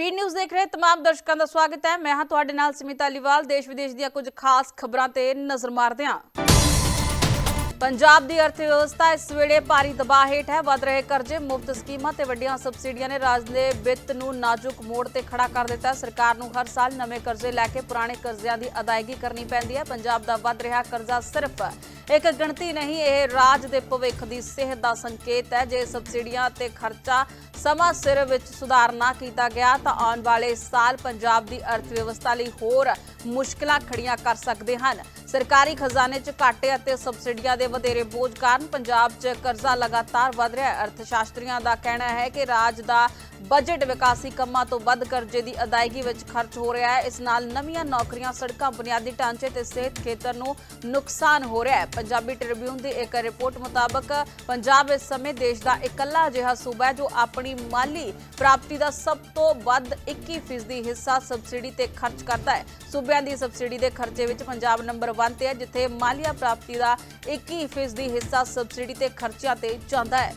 P news ਦੇਖ ਰਹੇ ਤਮਾਮ ਦਰਸ਼ਕਾਂ ਦਾ ਸਵਾਗਤ ਹੈ। ਮੈਂ ਹਾਂ ਤੁਹਾਡੇ ਨਾਲ ਸਮਿਤਾ ਅਲੀਵਾਲ। ਦੇਸ਼ ਵਿਦੇਸ਼ ਦੀਆਂ ਕੁਝ ਖਾਸ ਖਬਰਾਂ ਤੇ ਨਜ਼ਰ ਮਾਰਦੇ ਹਾਂ। ਪੰਜਾਬ ਦੀ ਅਰਥ ਵਿਵਸਥਾ ਇਸ ਵੇਲੇ ਭਾਰੀ ਦਬਾਅ ਹੇਠ ਹੈ। ਵੱਧ ਰਹੇ ਕਰਜ਼ੇ, ਮੁਫਤ ਸਕੀਮਾਂ ਤੇ ਵੱਡੀਆਂ ਸਬਸਿਡੀਆਂ ਨੇ ਰਾਜ ਦੇ ਵਿੱਤ ਨੂੰ ਨਾਜ਼ੁਕ ਮੋੜ ਤੇ ਖੜਾ ਕਰ ਦਿੱਤਾ। ਸਰਕਾਰ ਨੂੰ ਹਰ ਸਾਲ ਨਵੇਂ ਕਰਜ਼ੇ ਲੈ ਕੇ ਪੁਰਾਣੇ ਕਰਜ਼ਿਆਂ ਦੀ ਅਦਾਇਗੀ ਕਰਨੀ ਪੈਂਦੀ ਹੈ। ਪੰਜਾਬ ਦਾ ਵੱਧ ਰਿਹਾ ਕਰਜ਼ਾ ਸਿਰਫ ਇੱਕ ਗਿਣਤੀ ਨਹੀਂ, ਇਹ ਰਾਜ ਦੇ ਭਵਿੱਖ ਦੀ ਸਿਹਤ ਦਾ ਸੰਕੇਤ ਹੈ। ਜੇ ਸਬਸਿਡੀਆਂ ਤੇ ਖਰਚਾ ਸਮਾਂ ਸਿਰ ਵਿੱਚ ਸੁਧਾਰ ਨਾ ਕੀਤਾ ਗਿਆ, ਤਾਂ ਆਉਣ ਵਾਲੇ ਸਾਲ ਪੰਜਾਬ ਦੀ ਅਰਥ ਵਿਵਸਥਾ ਲਈ ਹੋਰ ਮੁਸ਼ਕਲਾਂ ਖੜੀਆਂ ਕਰ ਸਕਦੇ ਹਨ। ਸਰਕਾਰੀ ਖਜ਼ਾਨੇ 'ਚ ਘਾਟੇ ਅਤੇ ਸਬਸਿਡੀਆਂ ਦੇ ਵਧੇਰੇ ਬੋਝ ਕਾਰਨ ਪੰਜਾਬ 'ਚ ਕਰਜ਼ਾ ਲਗਾਤਾਰ ਵਧ ਰਿਹਾ ਹੈ। ਅਰਥ ਸ਼ਾਸਤਰੀਆਂ ਦਾ ਕਹਿਣਾ ਹੈ ਕਿ ਰਾਜ ਦਾ ਬਜਟ ਵਿਕਾਸੀ ਕੰਮਾਂ ਤੋਂ ਵੱਧ ਕਰਜ਼ੇ ਦੀ ਅਦਾਇਗੀ ਵਿੱਚ ਖਰਚ ਹੋ ਰਿਹਾ ਹੈ। ਇਸ ਨਾਲ ਨਵੀਆਂ ਨੌਕਰੀਆਂ, ਸੜਕਾਂ, ਬੁਨਿਆਦੀ ਢਾਂਚੇ ਤੇ ਸਿਹਤ ਖੇਤਰ ਨੂੰ ਨੁਕਸਾਨ ਹੋ ਰਿਹਾ ਹੈ। ਪੰਜਾਬੀ ਟ੍ਰਿਬਿਊਨ ਦੀ ਇੱਕ ਰਿਪੋਰਟ ਮੁਤਾਬਕ, ਪੰਜਾਬ ਇਸ ਸਮੇਂ ਦੇਸ਼ ਦਾ ਇਕੱਲਾ ਅਜਿਹਾ ਸੂਬਾ ਹੈ ਜੋ ਆਪਣੀ ਮਾਲੀ ਪ੍ਰਾਪਤੀ ਦਾ ਸਭ ਤੋਂ ਵੱਧ 21% ਹਿੱਸਾ ਸਬਸਿਡੀ ਤੇ ਖਰਚ ਕਰਦਾ ਹੈ। ਸੂਬਿਆਂ ਦੀ ਸਬਸਿਡੀ ਦੇ ਖਰਚੇ ਵਿੱਚ ਪੰਜਾਬ ਨੰਬਰ 1 ਤੇ ਹੈ, ਜਿੱਥੇ ਮਾਲੀਆ ਪ੍ਰਾਪਤੀ ਦਾ 21% ਹਿੱਸਾ ਸਬਸਿਡੀ ਤੇ ਖਰਚਿਆਂ ਤੇ ਜਾਂਦਾ ਹੈ।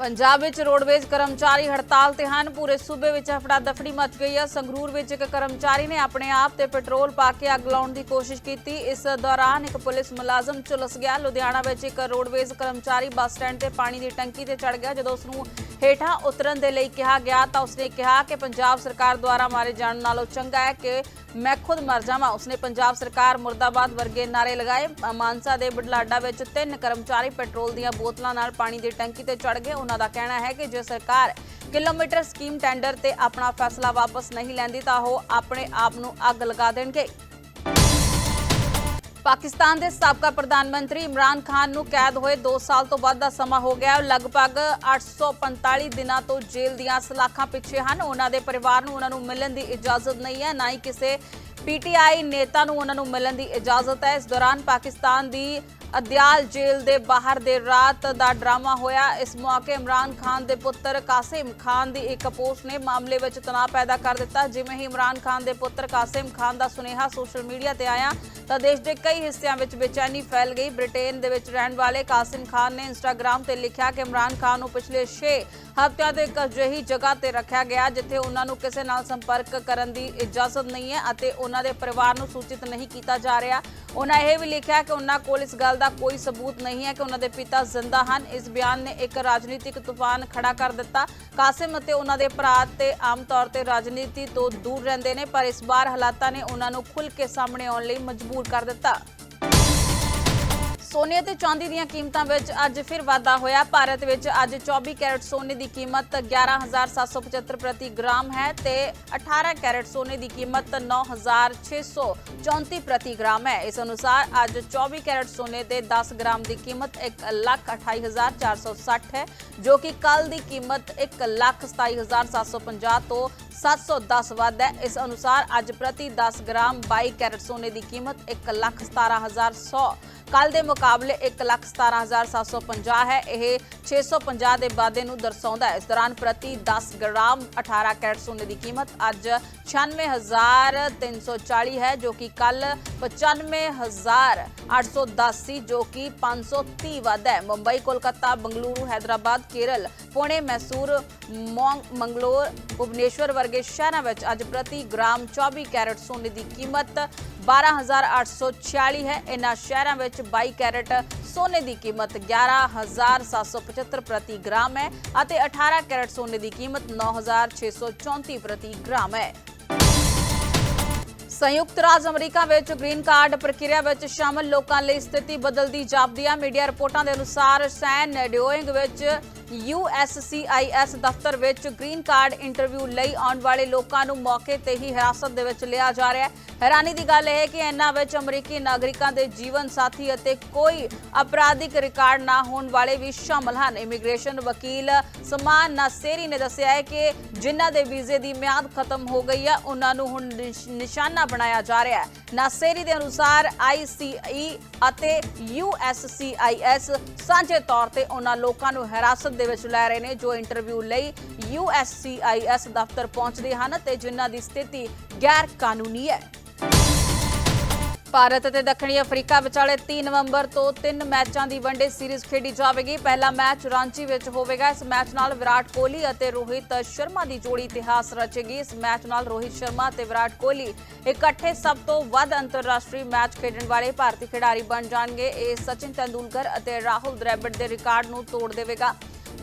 ਪੰਜਾਬ ਵਿੱਚ ਰੋਡਵੇਜ਼ ਕਰਮਚਾਰੀ ਹੜਤਾਲ ਤੇ ਹਨ। ਪੂਰੇ ਸੂਬੇ ਵਿੱਚ ਹਫੜਾ ਦਫੜੀ ਮਚ ਗਈ ਹੈ ਸੰਗਰੂਰ ਵਿੱਚ ਇੱਕ ਕਰਮਚਾਰੀ ਨੇ ਆਪਣੇ ਆਪ ਤੇ ਪੈਟਰੋਲ ਪਾ ਕੇ ਅੱਗ ਲਾਉਣ ਦੀ ਕੋਸ਼ਿਸ਼ ਕੀਤੀ। ਇਸ ਦੌਰਾਨ ਇੱਕ ਪੁਲਿਸ ਮੁਲਾਜ਼ਮ ਝੁਲਸ ਗਿਆ। ਲੁਧਿਆਣਾ ਵਿੱਚ ਇੱਕ ਰੋਡਵੇਜ਼ ਕਰਮਚਾਰੀ ਬੱਸ ਸਟੈਂਡ ਤੇ ਪਾਣੀ ਦੀ ਟੈਂਕੀ ਤੇ ਚੜ ਗਿਆ। ਜਦੋਂ ਉਸ ਨੂੰ ਹੇਠਾਂ ਉਤਰਨ ਦੇ ਲਈ ਕਿਹਾ ਗਿਆ ਤਾਂ ਉਸਨੇ ਕਿਹਾ ਕਿ ਪੰਜਾਬ ਸਰਕਾਰ ਦੁਆਰਾ ਮਾਰੇ ਜਾਣ ਨਾਲੋਂ ਚੰਗਾ ਹੈ ਕਿ ਮੈਂ ਖੁਦ ਮਰ ਜਾਵਾਂ। ਉਸਨੇ ਪੰਜਾਬ ਸਰਕਾਰ ਮੁਰਦਾਬਾਦ ਵਰਗੇ ਨਾਰੇ ਲਗਾਏ। ਮਾਨਸਾ ਦੇ ਬਡਲਾਡਾ ਵਿੱਚ ਤਿੰਨ ਕਰਮਚਾਰੀ ਪੈਟਰੋਲ ਦੀਆਂ ਬੋਤਲਾਂ ਨਾਲ ਪਾਣੀ ਦੀ ਟੈਂਕੀ ਤੇ ਚੜ ਗਏ। ਉਹਨਾਂ ਦਾ ਕਹਿਣਾ ਹੈ ਕਿ ਜੇ ਸਰਕਾਰ ਕਿਲੋਮੀਟਰ ਸਕੀਮ ਟੈਂਡਰ ਤੇ ਆਪਣਾ ਫੈਸਲਾ ਵਾਪਸ ਨਹੀਂ ਲੈਂਦੀ ਤਾਂ ਉਹ ਆਪਣੇ ਆਪ ਨੂੰ ਅੱਗ ਲਗਾ ਦੇਣਗੇ। ਪਾਕਿਸਤਾਨ ਦੇ ਸਾਬਕਾ ਪ੍ਰਧਾਨ ਮੰਤਰੀ ਇਮਰਾਨ ਖਾਨ ਨੂੰ ਕੈਦ ਹੋਏ 2 ਸਾਲ ਤੋਂ ਵੱਧ ਦਾ ਸਮਾਂ ਹੋ ਗਿਆ ਹੈ। ਉਹ ਲਗਭਗ 845 ਦਿਨਾਂ ਤੋਂ ਜੇਲ੍ਹ ਦੀਆਂ ਸਲਾਖਾਂ ਪਿੱਛੇ ਹਨ। ਉਹਨਾਂ ਦੇ ਪਰਿਵਾਰ ਨੂੰ ਉਹਨਾਂ ਨੂੰ ਮਿਲਣ ਦੀ ਇਜਾਜ਼ਤ ਨਹੀਂ ਹੈ। ਨਾ ਹੀ ਕਿਸੇ ਪੀਟੀਆਈ ਨੇਤਾ ਨੂੰ ਉਹਨਾਂ ਨੂੰ ਮਿਲਣ ਦੀ ਇਜਾਜ਼ਤ ਹੈ। ਇਸ ਦੌਰਾਨ ਪਾਕਿਸਤਾਨ ਦੀ ਅਦਿਆਲ ਜੇਲ੍ਹ ਦੇ ਬਾਹਰ ਦੇ ਰਾਤ ਦਾ ਡਰਾਮਾ ਹੋਇਆ। ਇਸ ਮੌਕੇ ਇਮਰਾਨ ਖਾਨ ਦੇ ਪੁੱਤਰ ਕਾਸਿਮ ਖਾਨ ਦੀ ਇੱਕ ਪੋਸਟ ਨੇ ਮਾਮਲੇ ਵਿੱਚ ਤਣਾਅ ਪੈਦਾ ਕਰ ਦਿੱਤਾ। ਜਿਵੇਂ ਹੀ ਇਮਰਾਨ ਖਾਨ ਦੇ ਪੁੱਤਰ ਕਾਸਿਮ ਖਾਨ ਦਾ ਸੁਨੇਹਾ ਸੋਸ਼ਲ ਮੀਡੀਆ ਤੇ ਆਇਆ, ਤਾਂ ਦੇਸ਼ ਦੇ ਕਈ ਹਿੱਸਿਆਂ ਵਿੱਚ ਬੇਚੈਨੀ ਫੈਲ ਗਈ। ਬ੍ਰਿਟੇਨ ਦੇ ਵਿੱਚ ਰਹਿਣ ਵਾਲੇ ਕਾਸਿਮ ਖਾਨ ਨੇ ਇੰਸਟਾਗ੍ਰam ਤੇ ਲਿਖਿਆ ਕਿ ਇਮਰਾਨ ਖਾਨ ਨੂੰ ਪਿਛਲੇ 6 ਹਫ਼ਤਿਆਂ ਤੋਂ ਇੱਕ ਅਜਿਹੀ ਜਗ੍ਹਾ ਤੇ ਰੱਖਿਆ ਗਿਆ, ਜਿੱਥੇ ਉਹਨਾਂ ਨੂੰ ਕਿਸੇ ਨਾਲ ਸੰਪਰਕ ਕਰਨ ਦੀ ਇਜਾਜ਼ਤ ਨਹੀਂ ਹੈ ਅਤੇ ਉਹਨਾਂ ਦੇ ਪਰਿਵਾਰ ਨੂੰ ਸੂਚਿਤ ਨਹੀਂ ਕੀਤਾ ਜਾ ਰਿਹਾ। ਉਹਨਾਂ ਇਹ ਵੀ ਲਿਖਿਆ ਕਿ ਉਹਨਾਂ ਕੋਲ ਇਸ ਗੱਲ ਦਾ ਕੋਈ ਸਬੂਤ ਨਹੀਂ ਹੈ ਕਿ ਉਹਨਾਂ ਦੇ ਪਿਤਾ ਜ਼ਿੰਦਾ ਹਨ। ਇਸ ਬਿਆਨ ਨੇ ਇੱਕ ਰਾਜਨੀਤਿਕ ਤੂਫਾਨ ਖੜਾ ਕਰ ਦਿੱਤਾ। ਕਾਸਿਮ ਅਤੇ ਉਹਨਾਂ ਦੇ ਭਰਾ ਤੇ ਆਮ ਤੌਰ ਤੇ ਰਾਜਨੀਤੀ ਤੋਂ ਦੂਰ ਰਹਿੰਦੇ ਨੇ, ਪਰ ਇਸ ਵਾਰ ਹਾਲਾਤਾਂ ਨੇ ਉਹਨਾਂ ਨੂੰ ਖੁੱਲ੍ਹ ਕੇ ਸਾਹਮਣੇ ਆਉਣ ਲਈ ਮਜਬੂਰ ਕਰ ਦਿੱਤਾ। ਸੋਨੇ ਤੇ ਚਾਂਦੀ ਦੀਆਂ ਕੀਮਤਾਂ ਵਿੱਚ ਅੱਜ ਫਿਰ ਵਾਧਾ ਹੋਇਆ। ਭਾਰਤ ਵਿੱਚ ਅੱਜ 24 ਕੈਰਟ ਸੋਨੇ ਦੀ ਕੀਮਤ 11775 ਪ੍ਰਤੀ ਗ੍ਰਾਮ ਹੈ ਤੇ 18 ਕੈਰਟ ਸੋਨੇ ਦੀ ਕੀਮਤ 9634 ਪ੍ਰਤੀ ਗ੍ਰਾਮ ਹੈ। ਇਸ ਅਨੁਸਾਰ ਅੱਜ 24 ਕੈਰਟ ਸੋਨੇ ਦੇ 10 ਗ੍ਰਾਮ ਦੀ ਕੀਮਤ 128460 ਹੈ, ਜੋ ਕਿ ਕੱਲ ਦੀ ਕੀਮਤ 127750 ਤੋਂ 710 ਵੱਧ ਹੈ। ਇਸ ਅਨੁਸਾਰ ਅੱਜ ਪ੍ਰਤੀ 10 ਗ੍ਰਾਮ 22 ਕੈਰਟ ਸੋਨੇ ਦੀ ਕੀਮਤ 117100 ਕੱਲ ਦੇ ਮੁਕਾਬਲੇ 117750 ਹੈ। ਇਹ 650 ਦੇ ਵਾਧੇ ਨੂੰ ਦਰਸਾਉਂਦਾ ਹੈ। ਇਸ ਦੌਰਾਨ ਪ੍ਰਤੀ 10 ਗ੍ਰਾਮ 18 ਕੈਰਟ ਸੋਨੇ ਦੀ ਕੀਮਤ ਅੱਜ 96340 ਹੈ, ਜੋ ਕਿ ਕੱਲ 95810 ਸੀ ਜੋ ਕਿ 530 ਵੱਧ ਹੈ। ਮੁੰਬਈ, ਕੋਲਕਾਤਾ, ਬੰਗਲੁਰੂ, ਹੈਦਰਾਬਾਦ, ਕੇਰਲ ਪੁਣੇ, ਮੈਸੂਰ, ਮੌਂਗ, ਮੰਗਲੋਰ, ਭੁਵਨੇਸ਼ਵਰ ਵਰਗੇ ਸ਼ਹਿਰਾਂ ਵਿੱਚ ਅੱਜ ਪ੍ਰਤੀ ਗ੍ਰਾਮ 24 ਕੈਰਟ ਸੋਨੇ ਦੀ ਕੀਮਤ 12846 ਹੈ। ਇਹਨਾਂ ਸ਼ਹਿਰਾਂ ਵਿੱਚ 22 ਕੈਰਟ ਸੋਨੇ ਦੀ ਕੀਮਤ 11775 ਪ੍ਰਤੀ ਗ੍ਰਾਮ ਹੈ ਅਤੇ 18 ਕੈਰਟ ਸੋਨੇ ਦੀ ਕੀਮਤ 9634 ਪ੍ਰਤੀ ਗ੍ਰਾਮ ਹੈ। ਸੰਯੁਕਤ ਰਾਜ ਅਮਰੀਕਾ ਵਿੱਚ ਗ੍ਰੀਨ ਕਾਰਡ ਪ੍ਰਕਿਰਿਆ ਵਿੱਚ ਸ਼ਾਮਲ ਲੋਕਾਂ ਲਈ ਸਥਿਤੀ ਬਦਲਦੀ ਜਾਪਦੀ ਹੈ। ਮੀਡੀਆ ਰਿਪੋਰਟਾਂ ਦੇ ਅਨੁਸਾਰ ਸੈਨ ਡਿਓਇੰਗ ਵਿੱਚ USCIS ਦਫ਼ਤਰ ਵਿੱਚ ਗ੍ਰੀਨ ਕਾਰਡ ਇੰਟਰਵਿਊ ਲਈ ਆਉਣ ਵਾਲੇ ਲੋਕਾਂ ਨੂੰ ਮੌਕੇ ਤੇ ਹੀ ਹਿਰਾਸਤ ਦੇ ਵਿੱਚ ਲਿਆ ਜਾ ਰਿਹਾ ਹੈ। ਹੈਰਾਨੀ ਦੀ ਗੱਲ ਇਹ ਹੈ ਕਿ ਇਹਨਾਂ ਵਿੱਚ ਅਮਰੀਕੀ ਨਾਗਰਿਕਾਂ ਦੇ ਜੀਵਨ ਸਾਥੀ ਅਤੇ ਕੋਈ ਅਪਰਾਧਿਕ ਰਿਕਾਰਡ ਨਾ ਹੋਣ ਵਾਲੇ ਵੀ ਸ਼ਾਮਲ ਹਨ। ਇਮੀਗ੍ਰੇਸ਼ਨ ਵਕੀਲ ਸਮਾਨ ਨਾਸੇਰੀ ਨੇ ਦੱਸਿਆ ਹੈ ਕਿ ਜਿਨ੍ਹਾਂ ਦੇ ਵੀਜ਼ੇ ਦੀ ਮਿਆਦ ਖਤਮ ਹੋ ਗਈ ਹੈ, ਉਹਨਾਂ ਨੂੰ ਹੁਣ ਨਿਸ਼- ਨਿਸ਼ਾਨਾ ਬਣਾਇਆ ਜਾ ਰਿਹਾ ਹੈ। ਨਾਸੇਰੀ ਦੇ ਅਨੁਸਾਰ ICE ਅਤੇ USCIS ਸਾਂਝੇ ਤੌਰ ਤੇ ਉਹਨਾਂ ਲੋਕਾਂ ਨੂੰ ਹਿਰਾਸਤ ਦੇ ਵਿੱਚ ਲੈ ਰਹੇ ਨੇ ਜੋ ਇੰਟਰਵਿਊ ਲਈ USCIS ਦਫ਼ਤਰ ਪਹੁੰਚਦੇ ਹਨ ਤੇ ਜਿਨ੍ਹਾਂ ਦੀ ਸਥਿਤੀ ਗੈਰ ਕਾਨੂੰਨੀ ਹੈ। ਭਾਰਤ ਅਤੇ ਦੱਖਣੀ ਅਫਰੀਕਾ ਵਿਚਾਲੇ 3 ਨਵੰਬਰ ਤੋਂ 3 ਮੈਚਾਂ ਦੀ ਵਨਡੇ ਸੀਰੀਜ਼ ਖੇਡੀ ਜਾਵੇਗੀ। ਪਹਿਲਾ ਮੈਚ ਰਾਂਚੀ ਵਿੱਚ ਹੋਵੇਗਾ। ਇਸ ਮੈਚ ਨਾਲ ਵਿਰਾਟ ਕੋਹਲੀ ਅਤੇ ਰੋਹਿਤ ਸ਼ਰਮਾ ਦੀ ਜੋੜੀ ਇਤਿਹਾਸ ਰਚੇਗੀ। ਇਸ ਮੈਚ ਨਾਲ ਰੋਹਿਤ ਸ਼ਰਮਾ ਅਤੇ ਵਿਰਾਟ ਕੋਹਲੀ ਇਕੱਠੇ ਸਭ ਤੋਂ ਵੱਧ ਅੰਤਰਰਾਸ਼ਟਰੀ ਮੈਚ ਖੇਡਣ ਵਾਲੇ ਭਾਰਤੀ ਖਿਡਾਰੀ ਬਣ ਜਾਣਗੇ। ਇਹ ਸਚਿਨ ਤੈਂਦੁਲਕਰ ਅਤੇ ਰਾਹੁਲ ਦ੍ਰਵਿੜ ਦੇ ਰਿਕਾਰਡ ਨੂੰ ਤੋੜ ਦੇਵੇਗਾ।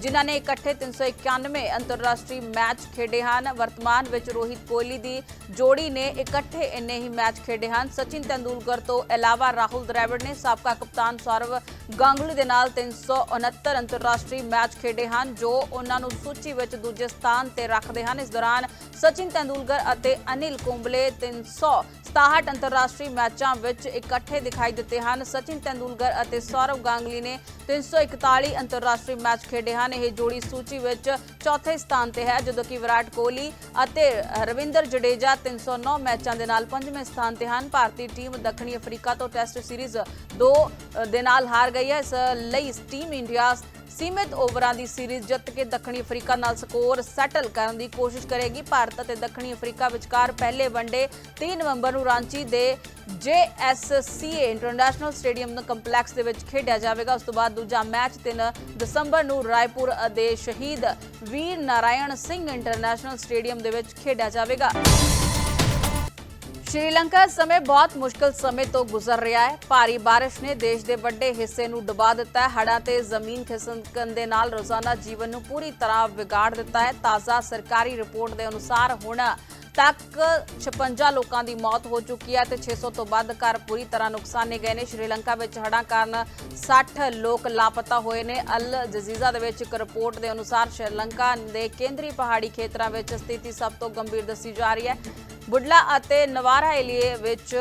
ਜਿਨ੍ਹਾਂ ਨੇ ਇਕੱਠੇ 391 ਅੰਤਰਰਾਸ਼ਟਰੀ ਮੈਚ ਖੇਡੇ ਹਨ। ਵਰਤਮਾਨ ਵਿੱਚ ਰੋਹਿਤ ਕੋਹਲੀ ਦੀ ਜੋੜੀ ਨੇ ਇਕੱਠੇ ਇੰਨੇ ਹੀ ਮੈਚ ਖੇਡੇ ਹਨ। ਸਚਿਨ ਤੈਂਦੂਲਕਰ ਤੋਂ ਇਲਾਵਾ ਰਾਹੁਲ ਦ੍ਰਵਿੜ ਨੇ ਸਾਬਕਾ ਕਪਤਾਨ ਸੌਰਵ ਗਾਂਗੁਲੀ ਦੇ ਨਾਲ 369 ਅੰਤਰਰਾਸ਼ਟਰੀ ਮੈਚ ਖੇਡੇ ਹਨ, ਜੋ ਉਹਨਾਂ ਨੂੰ ਸੂਚੀ ਵਿੱਚ ਦੂਜੇ ਸਥਾਨ ਤੇ ਰੱਖਦੇ ਹਨ। ਇਸ ਦੌਰਾਨ ਸਚਿਨ ਤੈਂਦੂਲਕਰ ਅਤੇ ਅਨਿਲ ਕੁੰਬਲੇ 367 ਅੰਤਰਰਾਸ਼ਟਰੀ ਮੈਚਾਂ ਵਿੱਚ ਇਕੱਠੇ ਦਿਖਾਈ ਦਿੱਤੇ ਹਨ। ਸਚਿਨ ਤੈਂਦੂਲਕਰ ਅਤੇ ਸੌਰਵ ਗਾਂਗੁਲੀ ਨੇ 341 ਅੰਤਰਰਾਸ਼ਟਰੀ ਮੈਚ ਖੇਡੇ ਹਨ ਇਹ ਜੋੜੀ ਸੂਚੀ ਵਿੱਚ ਚੌਥੇ ਸਥਾਨ ਤੇ ਹੈ, ਜਦੋਂ ਕਿ ਵਿਰਾਟ ਕੋਹਲੀ ਅਤੇ ਰਵਿੰਦਰ ਜਡੇਜਾ 309 ਮੈਚਾਂ ਦੇ ਨਾਲ ਪੰਜਵੇਂ ਸਥਾਨ ਤੇ ਹਨ। ਭਾਰਤੀ ਟੀਮ ਦੱਖਣੀ ਅਫਰੀਕਾ ਤੋਂ ਟੈਸਟ ਸੀਰੀਜ਼ 2 ਦੇ ਨਾਲ ਹਾਰ ਗਈ ਹੈ। ਇਸ ਲਈ ਟੀਮ ਇੰਡੀਆ ਸੀਮਿਤ ਓਵਰਾਂ ਦੀ ਸੀਰੀਜ਼ ਜਿੱਤ ਕੇ ਦੱਖਣੀ ਅਫਰੀਕਾ ਨਾਲ ਸਕੋਰ ਸੈਟਲ ਕਰਨ ਦੀ ਕੋਸ਼ਿਸ਼ ਕਰੇਗੀ। ਭਾਰਤ ਅਤੇ ਦੱਖਣੀ ਅਫਰੀਕਾ ਵਿਚਕਾਰ ਪਹਿਲੇ ਵਨਡੇ 3 ਨਵੰਬਰ ਨੂੰ ਰਾਂਚੀ ਦੇ JSCA ਇੰਟਰਨੈਸ਼ਨਲ ਸਟੇਡੀਅਮ ਨੂੰ ਕੰਪਲੈਕਸ ਦੇ ਵਿੱਚ ਖੇਡਿਆ ਜਾਵੇਗਾ। ਉਸ ਤੋਂ ਬਾਅਦ ਦੂਜਾ ਮੈਚ 3 ਦਸੰਬਰ ਨੂੰ ਰਾਏਪੁਰ ਦੇ ਸ਼ਹੀਦ ਵੀਰ ਨਾਰਾਇਣ ਸਿੰਘ ਇੰਟਰਨੈਸ਼ਨਲ ਸਟੇਡੀਅਮ ਦੇ ਵਿੱਚ ਖੇਡਿਆ ਜਾਵੇਗਾ। ਸ਼੍ਰੀਲੰਕਾ ਸਮੇਂ ਬਹੁਤ ਮੁਸ਼ਕਲ ਸਮੇਂ ਤੋਂ ਗੁਜ਼ਰ ਰਿਹਾ ਹੈ। ਭਾਰੀ ਬਾਰਿਸ਼ ਨੇ ਦੇਸ਼ ਦੇ ਵੱਡੇ ਹਿੱਸੇ ਨੂੰ ਡੁਬਾ ਦਿੱਤਾ ਹੈ। ਹੜ੍ਹਾਂ ਤੇ ਜ਼ਮੀਨ ਖਿਸਕਣ ਦੇ ਨਾਲ ਰੋਜ਼ਾਨਾ ਜੀਵਨ ਨੂੰ ਪੂਰੀ ਤਰ੍ਹਾਂ ਵਿਗਾੜ ਦਿੱਤਾ ਹੈ। ਤਾਜ਼ਾ ਸਰਕਾਰੀ ਰਿਪੋਰਟ ਦੇ ਅਨੁਸਾਰ ਹੁਣ ਤੱਕ 56 ਲੋਕਾਂ ਦੀ ਮੌਤ ਹੋ ਚੁੱਕੀ ਹੈ ਤੇ 600 ਤੋਂ ਵੱਧ ਘਰ ਪੂਰੀ ਤਰ੍ਹਾਂ ਨੁਕਸਾਨੇ ਗਏ ਨੇ। ਸ਼੍ਰੀਲੰਕਾ ਵਿੱਚ ਹੜ੍ਹਾਂ ਕਾਰਨ 60 ਲੋਕ ਲਾਪਤਾ ਹੋਏ ਨੇ। ਅਲ ਜਜ਼ੀਜ਼ਾ ਦੇ ਵਿੱਚ ਇੱਕ ਰਿਪੋਰਟ ਦੇ ਅਨੁਸਾਰ ਸ਼੍ਰੀਲੰਕਾ ਦੇ ਕੇਂਦਰੀ ਪਹਾੜੀ ਖੇਤਰਾਂ ਵਿੱਚ ਸਥਿਤੀ ਸਭ ਤੋਂ ਗੰਭੀਰ ਦੱਸੀ ਜਾ ਰਹੀ ਹੈ। ਬੁੱਢਲਾ ਅਤੇ ਨਵਾਰਾ ਏਲੀਏ ਵਿੱਚ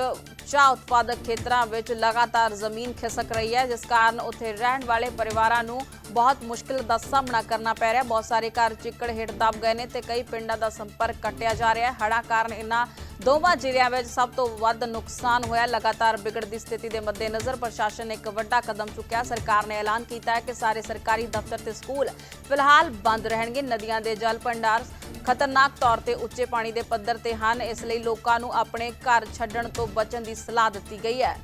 ਚਾਹ ਉਤਪਾਦਕ ਖੇਤਰਾਂ ਵਿੱਚ ਲਗਾਤਾਰ ਜ਼ਮੀਨ ਖਿਸਕ ਰਹੀ ਹੈ, ਜਿਸ ਕਾਰਨ ਉੱਥੇ ਰਹਿਣ ਵਾਲੇ ਪਰਿਵਾਰਾਂ ਨੂੰ ਬਹੁਤ ਮੁਸ਼ਕਲ ਦਾ ਸਾਹਮਣਾ ਕਰਨਾ ਪੈ ਰਿਹਾ ਬਹੁਤ ਸਾਰੇ ਘਰ ਚਿੱਕੜ ਹੇਠ ਦਬ ਗਏ ਨੇ ਤੇ ਕਈ ਪਿੰਡਾਂ ਦਾ ਸੰਪਰਕ ਕੱਟਿਆ ਜਾ ਰਿਹਾ ਹੈ। ਹੜ੍ਹਾਂ ਕਾਰਨ ਇਹਨਾਂ ਦੋਵਾਂ ਜ਼ਿਲ੍ਹਿਆਂ ਵਿੱਚ ਸਭ ਤੋਂ ਵੱਧ ਨੁਕਸਾਨ ਹੋਇਆ। ਲਗਾਤਾਰ ਵਿਗੜਦੀ ਸਥਿਤੀ ਦੇ ਮੱਦੇਨਜ਼ਰ ਪ੍ਰਸ਼ਾਸਨ ਨੇ ਇੱਕ ਵੱਡਾ ਕਦਮ ਚੁੱਕਿਆ। ਸਰਕਾਰ ਨੇ ਐਲਾਨ ਕੀਤਾ ਹੈ ਕਿ ਸਾਰੇ ਸਰਕਾਰੀ ਦਫ਼ਤਰ ਤੇ ਸਕੂਲ ਫਿਲਹਾਲ ਬੰਦ ਰਹਿਣਗੇ। ਨਦੀਆਂ ਦੇ ਜਲ ਭੰਡਾਰ ਖਤਰਨਾਕ ਤੌਰ ਤੇ ਉੱਚੇ ਪਾਣੀ ਦੇ ਪੱਧਰ ਤੇ ਹਨ। ਇਸ ਲਈ ਲੋਕਾਂ ਨੂੰ ਆਪਣੇ ਘਰ ਛੱਡਣ ਤੋਂ ਬਚਣ ਦੀ ਸਲਾਹ ਦਿੱਤੀ ਗਈ ਹੈ।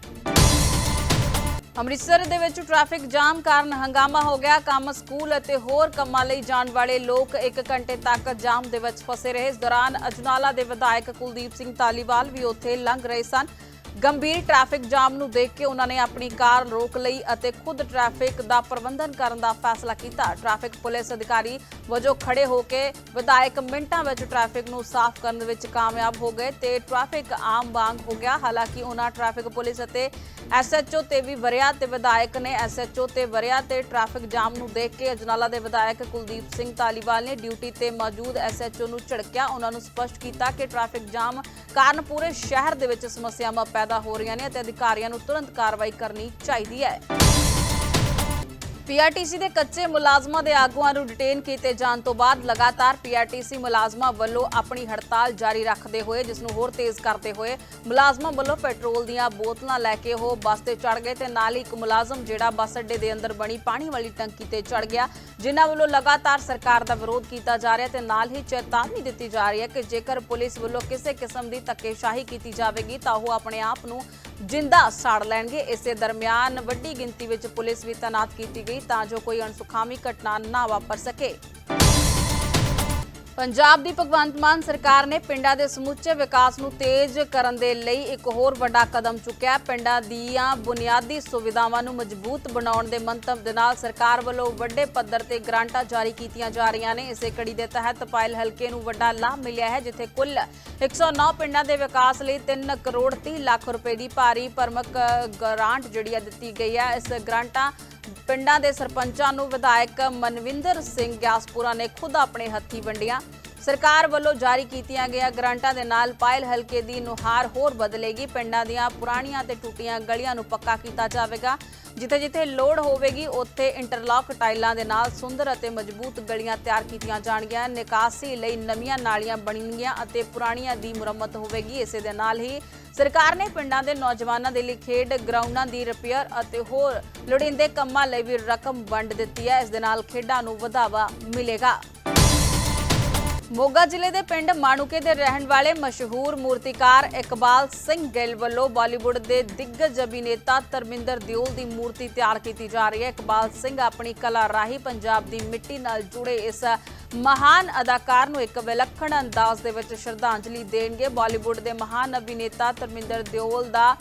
ਅੰਮ੍ਰਿਤਸਰ ਦੇ ਵਿੱਚ ਟ੍ਰੈਫਿਕ ਜਾਮ ਕਾਰਨ ਹੰਗਾਮਾ ਹੋ ਗਿਆ। ਕੰਮ, ਸਕੂਲ ਅਤੇ ਹੋਰ ਕੰਮਾਂ ਲਈ ਜਾਣ ਵਾਲੇ ਲੋਕ 1 ਘੰਟੇ ਤੱਕ ਜਾਮ ਦੇ ਵਿੱਚ ਫਸੇ ਰਹੇ। ਇਸ ਦੌਰਾਨ ਅਜਨਾਲਾ ਦੇ ਵਿਧਾਇਕ ਕੁਲਦੀਪ ਸਿੰਘ ਧਾਲੀਵਾਲ ਵੀ ਉੱਥੇ ਲੰਘ ਰਹੇ ਸਨ। ਗੰਭੀਰ ਟ੍ਰੈਫਿਕ ਜਾਮ ਨੂੰ ਦੇਖ ਕੇ ਉਹਨਾਂ ਨੇ ਆਪਣੀ ਕਾਰ ਰੋਕ ਲਈ ਅਤੇ ਖੁਦ ਟ੍ਰੈਫਿਕ ਦਾ ਪ੍ਰਬੰਧਨ ਕਰਨ ਦਾ ਫੈਸਲਾ ਕੀਤਾ। ਟ੍ਰੈਫਿਕ ਪੁਲਿਸ ਅਧਿਕਾਰੀ ਵਜੋਂ ਖੜੇ ਹੋ ਕੇ ਵਿਧਾਇਕ ਮਿੰਟਾਂ ਵਿੱਚ ਟ੍ਰੈਫਿਕ ਨੂੰ ਸਾਫ਼ ਕਰਨ ਵਿੱਚ ਕਾਮਯਾਬ ਹੋ ਗਏ ਤੇ ਟ੍ਰੈਫਿਕ ਆਮ ਵਾਂਗ ਹੋ ਗਿਆ। ਹਾਲਾਂਕਿ ਉਹਨਾਂ ਟ੍ਰੈਫਿਕ ਪੁਲਿਸ ਅਤੇ ਐਸਐਚਓ ਤੇ ਵੀ ਵਰਿਆ ਤੇ ਵਿਧਾਇਕ ਨੇ ਐਸਐਚਓ ਤੇ ਵਰਿਆ ਤੇ ਟ੍ਰੈਫਿਕ ਜਾਮ ਨੂੰ ਦੇਖ ਕੇ ਅਜਨਾਲਾ ਦੇ ਵਿਧਾਇਕ ਕੁਲਦੀਪ ਸਿੰਘ ਧਾਲੀਵਾਲ ਨੇ ਡਿਊਟੀ ਤੇ ਮੌਜੂਦ ਐਸਐਚਓ ਨੂੰ ਝੜਕਿਆ। ਉਹਨਾਂ ਨੂੰ ਸਪਸ਼ਟ ਕੀਤਾ ਕਿ ਟ੍ਰੈਫਿਕ ਜਾਮ ਕਾਰਨ ਪੂਰੇ ਸ਼ਹਿਰ ਦੇ ਵਿੱਚ ਸਮੱਸਿਆਵਾਂ ਪੈਦਾ ਹੋ ਰਹੀਆਂ ਨੇ ਅਤੇ ਅਧਿਕਾਰੀਆਂ ਨੂੰ ਤੁਰੰਤ ਕਾਰਵਾਈ ਕਰਨੀ ਚਾਹੀਦੀ ਹੈ। ਪੀਆਰਟੀਸੀ ਦੇ ਕੱਚੇ ਮੁਲਾਜ਼ਮਾਂ ਦੇ ਆਗੂਆਂ ਨੂੰ ਡਿਟੇਨ ਕੀਤੇ ਜਾਣ ਤੋਂ ਬਾਅਦ ਲਗਾਤਾਰ ਪੀਆਰਟੀਸੀ ਮੁਲਾਜ਼ਮਾਂ ਵੱਲੋਂ ਆਪਣੀ ਹੜਤਾਲ ਜਾਰੀ ਰੱਖਦੇ ਹੋਏ, ਜਿਸ ਨੂੰ ਹੋਰ ਤੇਜ਼ ਕਰਦੇ ਹੋਏ ਮੁਲਾਜ਼ਮਾਂ ਵੱਲੋਂ ਪੈਟਰੋਲ ਦੀਆਂ ਬੋਤਲਾਂ ਲੈ ਕੇ ਉਹ ਬੱਸ ਤੇ ਚੜ ਗਏ ਤੇ ਨਾਲ ਹੀ ਇੱਕ ਮੁਲਾਜ਼ਮ ਜਿਹੜਾ ਬੱਸ ਅੱਡੇ ਦੇ ਅੰਦਰ ਬਣੀ ਪਾਣੀ ਵਾਲੀ ਟੰਕੀ ਤੇ ਚੜ ਗਿਆ, ਜਿਨ੍ਹਾਂ ਵੱਲੋਂ ਲਗਾਤਾਰ ਸਰਕਾਰ ਦਾ ਵਿਰੋਧ ਕੀਤਾ ਜਾ ਰਿਹਾ ਤੇ ਨਾਲ ਹੀ ਚੇਤਾਵਨੀ ਦਿੱਤੀ ਜਾ ਰਹੀ ਹੈ ਕਿ ਜੇਕਰ ਪੁਲਿਸ ਵੱਲੋਂ ਕਿਸੇ ਕਿਸਮ ਦੀ ਧੱਕੇਸ਼ਾਹੀ ਕੀਤੀ ਜਾਵੇਗੀ ਤਾਂ ਉਹ ਆਪਣੇ ਆਪ ਨੂੰ ਜਿੰਦਾ ਸਾੜ ਲੈਣਗੇ। ਇਸੇ ਦਰਮਿਆਨ ਵੱਡੀ ਗਿਣਤੀ ਵਿੱਚ ਪੁਲਿਸ ਵੀ ਤਾਇਨਾਤ ਕੀਤੀ ਗਈ ਤਾਂ ਜੋ ਕੋਈ ਅਣਸੁਖਾਵੀ ਘਟਨਾ ਨਾ ਵਾਪਰ ਸਕੇ। ਪੰਜਾਬ ਦੀ ਭਗਵੰਤ ਮਾਨ ਸਰਕਾਰ ਨੇ ਪਿੰਡਾਂ ਦੇ ਸਮੁੱਚੇ ਵਿਕਾਸ ਨੂੰ ਤੇਜ਼ ਕਰਨ ਦੇ ਲਈ ਇੱਕ ਹੋਰ ਵੱਡਾ ਕਦਮ ਚੁੱਕਿਆ। ਪਿੰਡਾਂ ਦੀਆਂ ਬੁਨਿਆਦੀ ਸੁਵਿਧਾਵਾਂ ਨੂੰ ਮਜ਼ਬੂਤ ਬਣਾਉਣ ਦੇ ਮੰਤਵ ਦੇ ਨਾਲ ਸਰਕਾਰ ਵੱਲੋਂ ਵੱਡੇ ਪੱਧਰ ਤੇ ਗ੍ਰਾਂਟਾਂ ਜਾਰੀ ਕੀਤੀਆਂ ਜਾ ਰਹੀਆਂ ਨੇ। ਇਸੇ ਕੜੀ ਦੇ ਤਹਿਤ ਪਾਇਲ ਹਲਕੇ ਨੂੰ ਵੱਡਾ ਲਾਭ ਮਿਲਿਆ ਹੈ, ਜਿੱਥੇ ਕੁੱਲ 109 ਪਿੰਡਾਂ ਦੇ ਵਿਕਾਸ ਲਈ 3 ਕਰੋੜ 30 ਲੱਖ ਰੁਪਏ ਦੀ ਭਾਰੀ ਪ੍ਰਮੁੱਖ ਗ੍ਰਾਂਟ ਜਿਹੜੀ ਹੈ ਦਿੱਤੀ ਗਈ ਹੈ। ਇਸ ਗ੍ਰਾਂਟਾਂ ਪਿੰਡਾਂ ਦੇ ਸਰਪੰਚਾਂ ਨੂੰ ਵਿਧਾਇਕ ਮਨਵਿੰਦਰ ਸਿੰਘ ਗਿਆਸਪੁਰਾ ਨੇ ਖੁਦ ਆਪਣੇ ਹੱਥੀ ਵੰਡੀਆਂ। ਸਰਕਾਰ ਵੱਲੋਂ ਜਾਰੀ ਕੀਤੀਆਂ ਗਿਆ ਗ੍ਰਾਂਟਾਂ ਦੇ ਨਾਲ ਪਾਇਲ ਹਲਕੇ ਦੀ ਨੁਹਾਰ ਹੋਰ ਬਦਲੇਗੀ। ਪਿੰਡਾਂ ਦੀਆਂ ਪੁਰਾਣੀਆਂ ਤੇ ਟੁੱਟੀਆਂ ਗਲੀਆਂ ਨੂੰ ਪੱਕਾ ਕੀਤਾ ਜਾਵੇਗਾ। ਜਿੱਥੇ ਜਿੱਥੇ ਲੋੜ ਹੋਵੇਗੀ, ਉੱਥੇ ਇੰਟਰਲੌਕ ਟਾਈਲਾਂ ਦੇ ਨਾਲ ਸੁੰਦਰ ਅਤੇ ਮਜ਼ਬੂਤ ਗਲੀਆਂ ਤਿਆਰ ਕੀਤੀਆਂ ਜਾਣਗੀਆਂ। ਨਿਕਾਸੀ ਲਈ ਨਵੀਆਂ ਨਾਲੀਆਂ ਬਣਨਗੀਆਂ ਅਤੇ ਪੁਰਾਣੀਆਂ ਦੀ ਮੁਰੰਮਤ ਹੋਵੇਗੀ। ਇਸੇ ਦੇ ਨਾਲ ਹੀ ਸਰਕਾਰ ਨੇ ਪਿੰਡਾਂ ਦੇ ਨੌਜਵਾਨਾਂ ਦੇ ਲਈ ਖੇਡ ਗਰਾਊਂਡਾਂ ਦੀ ਰਿਪੇਅਰ ਅਤੇ ਹੋਰ ਲੋੜੀਂਦੇ ਕੰਮਾਂ ਲਈ ਵੀ ਰਕਮ ਵੰਡ ਦਿੱਤੀ ਹੈ। ਇਸ ਦੇ ਨਾਲ ਖੇਡਾਂ ਨੂੰ ਵਧਾਵਾ ਮਿਲੇਗਾ। ਮੋਗਾ ਜ਼ਿਲ੍ਹੇ ਦੇ ਪਿੰਡ ਮਾਣੂਕੇ ਦੇ ਰਹਿਣ ਵਾਲੇ ਮਸ਼ਹੂਰ ਮੂਰਤੀਕਾਰ ਇਕਬਾਲ ਸਿੰਘ ਗਿੱਲ ਵੱਲੋਂ ਬਾਲੀਵੁੱਡ ਦੇ ਦਿੱਗਜ ਅਭਿਨੇਤਾ ਧਰਮਿੰਦਰ ਦਿਓਲ ਦੀ ਮੂਰਤੀ ਤਿਆਰ ਕੀਤੀ ਜਾ ਰਹੀ ਹੈ। ਇਕਬਾਲ ਸਿੰਘ ਆਪਣੀ ਕਲਾ ਰਾਹੀਂ ਪੰਜਾਬ ਦੀ ਮਿੱਟੀ ਨਾਲ ਜੁੜੇ ਇਸ ਮਹਾਨ ਅਦਾਕਾਰ ਨੂੰ ਇੱਕ ਵਿਲੱਖਣ ਅੰਦਾਜ਼ ਦੇ ਵਿੱਚ ਸ਼ਰਧਾਂਜਲੀ ਦੇਣਗੇ। ਬਾਲੀਵੁੱਡ ਦੇ ਮਹਾਨ ਅਭਿਨੇਤਾ ਧਰਮਿੰਦਰ ਦਿਓਲ ਦਾ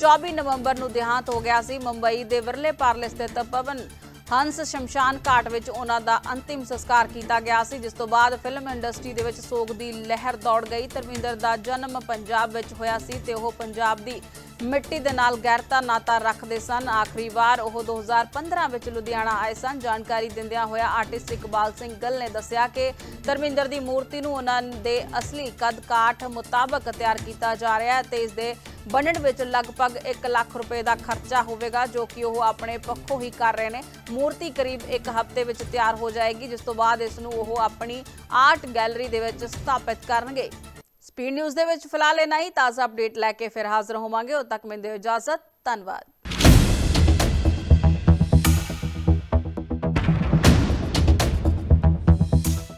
24 ਨਵੰਬਰ ਨੂੰ ਦੇਹਾਂਤ ਹੋ ਗਿਆ ਸੀ। ਮੁੰਬਈ ਦੇ ਵਿਰਲੇ ਪਾਰਲੇ ਸਥਿਤ ਪਵਨ ਹੰਸ ਸ਼ਮਸ਼ਾਨ ਘਾਟ ਵਿੱਚ ਉਹਨਾਂ ਦਾ ਅੰਤਿਮ ਸੰਸਕਾਰ ਕੀਤਾ ਗਿਆ ਸੀ, ਜਿਸ ਤੋਂ ਬਾਅਦ ਫਿਲਮ ਇੰਡਸਟਰੀ ਦੇ ਵਿੱਚ ਸੋਗ ਦੀ ਲਹਿਰ ਦੌੜ ਗਈ। ਧਰਮਿੰਦਰ ਦਾ ਜਨਮ ਪੰਜਾਬ ਵਿੱਚ ਹੋਇਆ ਸੀ ਤੇ ਉਹ ਪੰਜਾਬ ਦੀ ਮਿੱਟੀ ਦੇ ਨਾਲ ਗੈਰਤਾ ਨਾਤਾ ਰੱਖਦੇ ਸਨ। ਆਖਰੀ ਵਾਰ ਉਹ 2015 ਵਿੱਚ ਲੁਧਿਆਣਾ ਆਏ ਸਨ। ਜਾਣਕਾਰੀ ਦਿੰਦਿਆਂ ਹੋਇਆ ਆਰਟਿਸਟ ਇਕਬਾਲ ਸਿੰਘ ਗੱਲ ਨੇ ਦੱਸਿਆ ਕਿ ਧਰਮਿੰਦਰ ਦੀ ਮੂਰਤੀ ਨੂੰ ਉਹਨਾਂ ਦੇ ਅਸਲੀ ਕੱਦ ਕਾਠ ਮੁਤਾਬਕ ਤਿਆਰ ਕੀਤਾ ਜਾ ਰਿਹਾ ਹੈ ਤੇ ਇਸ ਦੇ ਬਣਨ ਵਿੱਚ ਲਗਭਗ 1 ਲੱਖ ਰੁਪਏ ਦਾ ਖਰਚਾ ਹੋਵੇਗਾ, ਜੋ ਕਿ ਉਹ ਆਪਣੇ ਪੱਖੋਂ ਹੀ ਕਰ ਰਹੇ ਨੇ। ਮੂਰਤੀ ਕਰੀਬ 1 ਹਫ਼ਤੇ ਵਿੱਚ ਤਿਆਰ ਹੋ ਜਾਏਗੀ, ਜਿਸ ਤੋਂ ਬਾਅਦ ਇਸ ਨੂੰ ਉਹ ਆਪਣੀ ਆਰਟ ਗੈਲਰੀ ਦੇ ਵਿੱਚ ਸਥਾਪਿਤ ਕਰਨਗੇ। ਸਪੀਡ ਨਿਊਜ਼ ਦੇ ਵਿੱਚ ਫਿਲਹਾਲ ਇਹ ਨਹੀਂ ਤਾਜ਼ਾ ਅਪਡੇਟ ਲੈ ਕੇ ਫਿਰ ਹਾਜ਼ਰ ਹੋਵਾਂਗੇ। ਉਦੋਂ ਤੱਕ ਮਿਲਦੇ ਹੋ ਇਜਾਜ਼ਤ। ਧੰਨਵਾਦ।